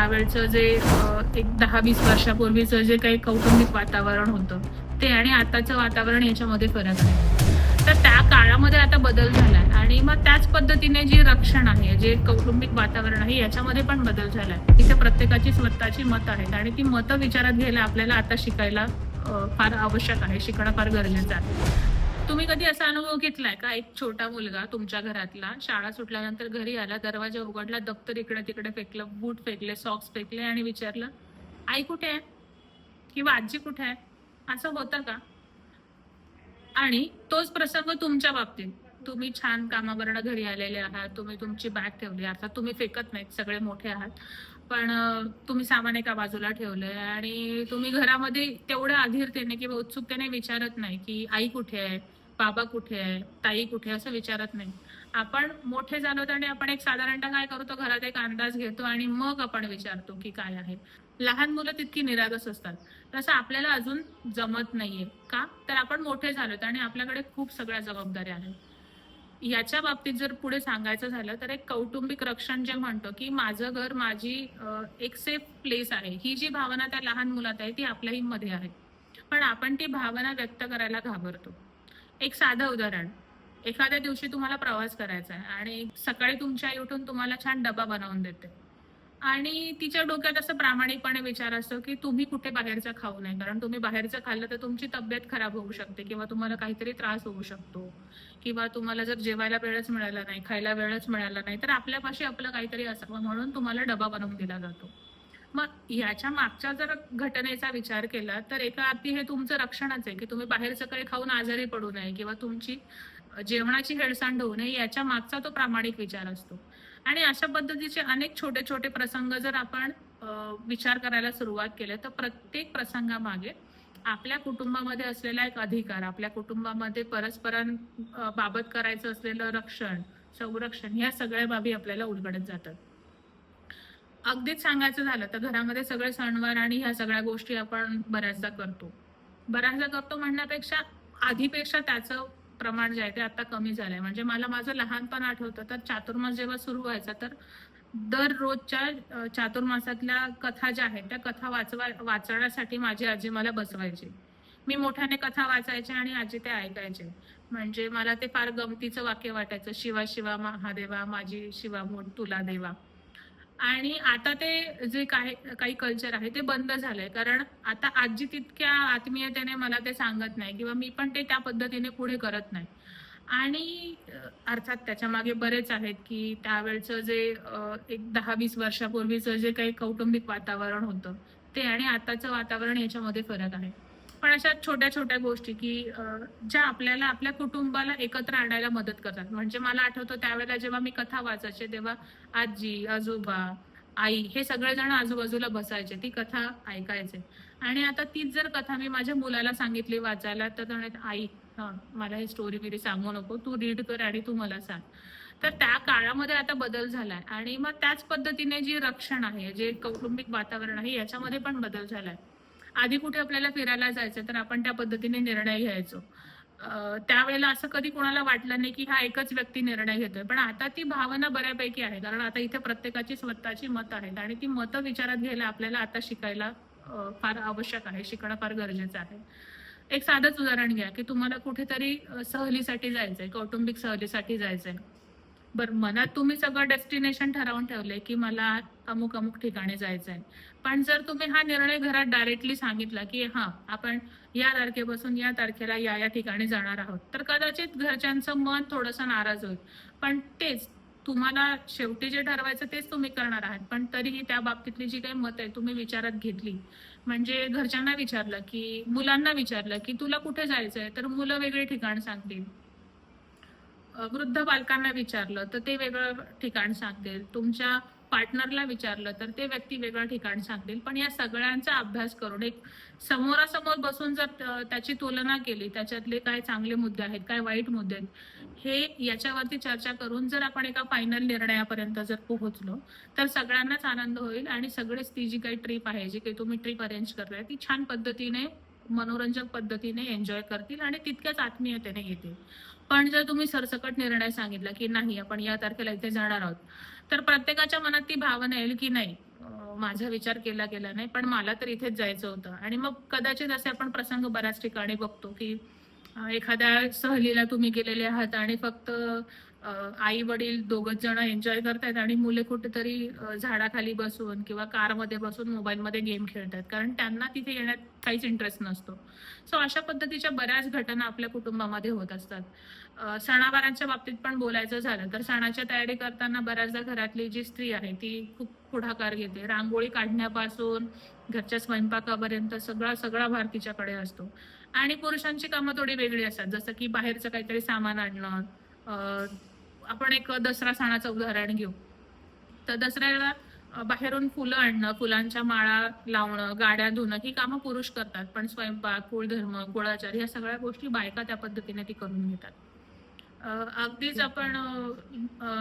त्यावेळचं जे एक दहा वीस वर्षापूर्वीचं जे काही कौटुंबिक वातावरण होतं ते आणि आताचं वातावरण याच्यामध्ये फरक आहे. तर त्या काळामध्ये आता बदल झालाय आणि मग त्याच पद्धतीने जे रक्षण आहे जे कौटुंबिक वातावरण आहे याच्यामध्ये पण बदल झालाय. तिथे प्रत्येकाची स्वतःची मतं आहेत आणि ती मतं विचारात घ्यायला आपल्याला आता शिकायला फार आवश्यक आहे शिकणं फार गरजेचं आहे. तुम्ही कधी असा अनुभव घेतलाय का? एक छोटा मुलगा तुमच्या घरातला शाळा सुटल्यानंतर घरी आला दरवाजा उघडला दप्तर इकडे तिकडे फेकलं बूट फेकले सॉक्स फेकले आणि विचारलं आई कुठे आहे? किंवा आजी कुठे आहे? असं होतं का? आणि तोच प्रसंग तुमच्या बाबतीत. तुम्ही छान कामावरनं घरी आलेले आहात तुम्ही तुमची बॅग ठेवली अर्थात तुम्ही फेकत नाहीत सगळे मोठे आहात. पण तुम्ही सामान एका बाजूला ठेवलंय आणि तुम्ही घरामध्ये तेवढ्या अधीरतेने किंवा उत्सुकतेने विचारत नाही की आई कुठे आहे? बाबा कुठे आहे? ताई कुठे असं विचारत नाही. आपण मोठे झालो आणि आपण एक साधारणतः काय करतो घरात एक अंदाज घेतो आणि मग आपण विचारतो की काय आहे. लहान मुलं तितकी निरागस असतात. तसं आपल्याला अजून जमत नाहीये. का? तर आपण मोठे झालोत आणि आपल्याकडे खूप सगळ्या जबाबदाऱ्या आहेत. याच्या बाबतीत जर पुढे सांगायचं झालं तर एक कौटुंबिक रक्षण जे म्हणतो की माझं घर माझी एक सेफ प्लेस आहे. ही जी भावना त्या लहान मुलात आहे ती आपल्याही मध्ये आहे. पण आपण ती भावना व्यक्त करायला घाबरतो. एक साधं उदाहरण. एखाद्या दिवशी तुम्हाला प्रवास करायचा आहे आणि सकाळी तुमच्या आई उठून तुम्हाला छान डबा बनवून देते. आणि तिच्या डोक्यात असं प्रामाणिकपणे विचार असतो की तुम्ही कुठे बाहेरचं खाऊ नये. कारण तुम्ही बाहेरचं खाल्लं तर तुमची तब्येत खराब होऊ शकते किंवा तुम्हाला काहीतरी त्रास होऊ शकतो. किंवा तुम्हाला जर जेवायला वेळच मिळाला नाही खायला वेळच मिळाला नाही तर आपल्यापाशी आपलं काहीतरी असावं म्हणून तुम्हाला डबा बनवून दिला जातो. मग याच्या मागच्या जर घटनेचा विचार केला तर एका अर्थी हे तुमचं रक्षणच आहे की तुम्ही बाहेर काही खाऊन आजारी पडू नये किंवा तुमची जेवणाची हेळसांड होऊ नये याच्या मागचा तो प्रामाणिक विचार असतो. आणि अशा पद्धतीचे अनेक छोटे छोटे प्रसंग जर आपण विचार करायला सुरुवात केले तर प्रत्येक प्रसंगामागे आपल्या कुटुंबामध्ये असलेला एक अधिकार आपल्या कुटुंबामध्ये परस्परांबाबत बाबत करायचं असलेलं रक्षण संरक्षण ह्या सगळ्या बाबी आपल्याला उलगडत जातात. अगदीच सांगायचं झालं तर घरामध्ये सगळे सणवार आणि ह्या सगळ्या गोष्टी आपण बऱ्याचदा करतो. बऱ्याचदा करतो म्हणण्यापेक्षा आधीपेक्षा त्याचं प्रमाण जे आहे ते आता कमी झालंय. म्हणजे मला माझं लहानपण आठवतं तर चातुर्मास जेव्हा सुरू व्हायचा तर दररोजच्या चातुर्मासातल्या कथा ज्या आहेत त्या कथा वाचवा वाचण्यासाठी माझी आजी मला बसवायची. मी मोठ्याने कथा वाचायचे आणि आजी ते ऐकायचे. म्हणजे मला ते फार गमतीचं वाक्य वाटायचं शिवा शिवा महादेवा माझी शिवा मोठ तुला देवा. आणि आता ते जे काही काही कल्चर आहे ते बंद झालंय. कारण आता आजी तितक्या आत्मीयतेने मला ते सांगत नाही किंवा मी पण ते त्या पद्धतीने पुढे करत नाही. आणि अर्थात त्याच्यामागे बरेच आहेत की त्यावेळचं जे एक दहा वीस वर्षापूर्वीचं जे काही कौटुंबिक वातावरण होतं ते आणि आताचं वातावरण याच्यामध्ये फरक आहे. पण अशा छोट्या छोट्या गोष्टी की ज्या आपल्याला आपल्या कुटुंबाला एकत्र आणायला मदत करतात. म्हणजे मला आठवतं त्यावेळेला जेव्हा मी कथा वाचायचे तेव्हा आजी आजोबा आई हे सगळेजण आजूबाजूला बसायचे ती कथा ऐकायचे. आणि आता तीच जर कथा मी माझ्या मुलाला सांगितली वाचायला तर त्याने आई मला ही स्टोरी बिरी सांगू नको तू रीड कर आणि तू मला सांग. तर त्या काळामध्ये आता बदल झालाय. आणि मग त्याच पद्धतीने जी रक्षण आहे जे कौटुंबिक वातावरण आहे याच्यामध्ये पण बदल झालाय. आधी कुठे आपल्याला फिरायला जायचं तर आपण त्या पद्धतीने निर्णय घ्यायचो. त्यावेळेला असं कधी कोणाला वाटलं नाही की हा एकच व्यक्ती निर्णय घेतोय पण आता ती भावना बऱ्यापैकी आहे कारण आता इथे प्रत्येकाची स्वतःची मत आहेत आणि ती मतं विचारात घ्यायला आपल्याला आता शिकायला फार आवश्यक आहे शिकणं फार गरजेचं आहे. एक साधंच उदाहरण घ्या की तुम्हाला कुठेतरी सहलीसाठी जायचंय कौटुंबिक सहलीसाठी जायचंय. बरं मनात तुम्ही सगळं डेस्टिनेशन ठरवून ठेवले की मला अमुक अमुक ठिकाणी जायचंय. पण जर तुम्ही हा निर्णय घरात डायरेक्टली सांगितला की हा आपण या तारखेपासून या तारखेला या या ठिकाणी जाणार आहोत तर कदाचित घरच्यांचं मन थोडंसं नाराज होईल. पण तेच तुम्हाला शेवटी जे ठरवायचं तेच तुम्ही करणार आहात. पण तरीही त्या बाबतीतली जी काही मत आहे तुम्ही विचारात घेतली. म्हणजे घरच्यांना विचारलं की मुलांना विचारलं की तुला कुठे जायचंय तर मुलं वेगळे ठिकाण सांगतील. वृद्ध बालकांना विचारलं तर ते वेगळं ठिकाण सांगतील. तुमच्या पार्टनरला विचारलं तर ते व्यक्ती वेगळं ठिकाण सांगतील. पण या सगळ्यांचा अभ्यास करून एक समोरासमोर बसून जर त्याची तुलना केली त्याच्यातले काय चांगले मुद्दे आहेत काय वाईट मुद्दे आहेत हे याच्यावरती चर्चा करून जर आपण एका फायनल निर्णयापर्यंत जर पोहोचलो तर सगळ्यांनाच आनंद होईल आणि सगळेच ती जी काही ट्रिप आहे जी काही तुम्ही ट्रिप अरेंज करताय ती छान पद्धतीने मनोरंजक पद्धतीने एन्जॉय करतील आणि तितक्याच आत्मीयतेने येतील. पण जर तुम्ही सरसकट निर्णय सांगितला की नाही आपण या तारखेला इथे जाणार आहोत तर प्रत्येकाच्या मनात ती भावना येईल की नाही. माझा विचार केला गेला नाही पण मला तर इथेच जायचं होतं. आणि मग कदाचित असे आपण प्रसंग बऱ्याच ठिकाणी बघतो की एखाद्या सहलीला तुम्ही गेलेले आहात आणि फक्त आई वडील दोघच जण एन्जॉय करतायत आणि मुले कुठेतरी झाडाखाली बसून किंवा कारमध्ये बसून मोबाईलमध्ये गेम खेळतात कारण त्यांना तिथे येण्यात काहीच इंटरेस्ट नसतो. सो अशा पद्धतीच्या बऱ्याच घटना आपल्या कुटुंबामध्ये होत असतात. सणावारांच्या बाबतीत पण बोलायचं झालं तर सणाच्या तयारी करताना बऱ्याचदा घरातली जी स्त्री आहे ती खूप पुढाकार घेते. रांगोळी काढण्यापासून घरच्या स्वयंपाकापर्यंत सगळा सगळा भार तिच्याकडे असतो. आणि पुरुषांची कामं थोडी वेगळी असतात. जसं की बाहेरचं काहीतरी सामान आणणं आपण एक दसरा सणाचं उदाहरण घेऊ. तर दसऱ्याला बाहेरून फुलं आणणं फुलांच्या माळा लावणं गाड्या धुणं ही कामं पुरुष करतात. पण स्वयंपाक कुळधर्म कुळाचार ह्या सगळ्या गोष्टी बायका त्या पद्धतीने ती करून घेतात. अगदीच आपण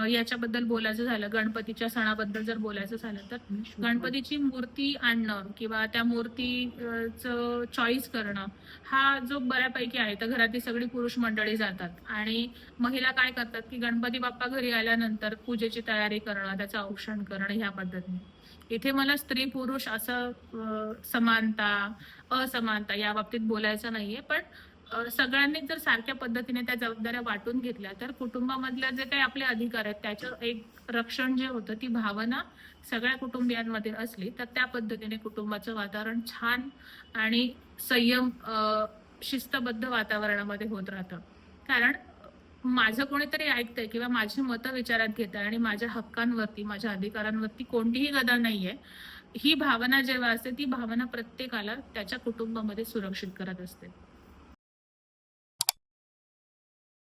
याच्याबद्दल बोलायचं झालं गणपतीच्या सणाबद्दल जर बोलायचं झालं तर गणपतीची मूर्ती आणणं किंवा त्या मूर्तीचं चॉईस करणं हा जो बऱ्यापैकी आहे तर घरातली सगळी पुरुष मंडळी जातात. आणि महिला काय करतात की गणपती बाप्पा घरी आल्यानंतर पूजेची तयारी करणं त्याचं औक्षण करणं ह्या पद्धतीने. इथे मला स्त्री पुरुष असं समानता असमानता या बाबतीत बोलायचं नाहीये पण सगळ्यांनी जर सारख्या पद्धतीने त्या जबाबदाऱ्या वाटून घेतल्या तर कुटुंबामधल्या जे काही आपले अधिकार आहेत त्याचं एक रक्षण जे होतं ती भावना सगळ्या कुटुंबियांमध्ये असली तर त्या पद्धतीने कुटुंबाचं वातावरण छान आणि संयम शिस्तबद्ध वातावरणामध्ये होत राहतं. कारण माझं कोणीतरी ऐकतंय किंवा माझी मतं विचारात घेत आहे आणि माझ्या हक्कांवरती माझ्या अधिकारांवरती कोणतीही गदा नाहीये ही भावना जेव्हा असते ती भावना प्रत्येकाला त्याच्या कुटुंबामध्ये सुरक्षित करत असते.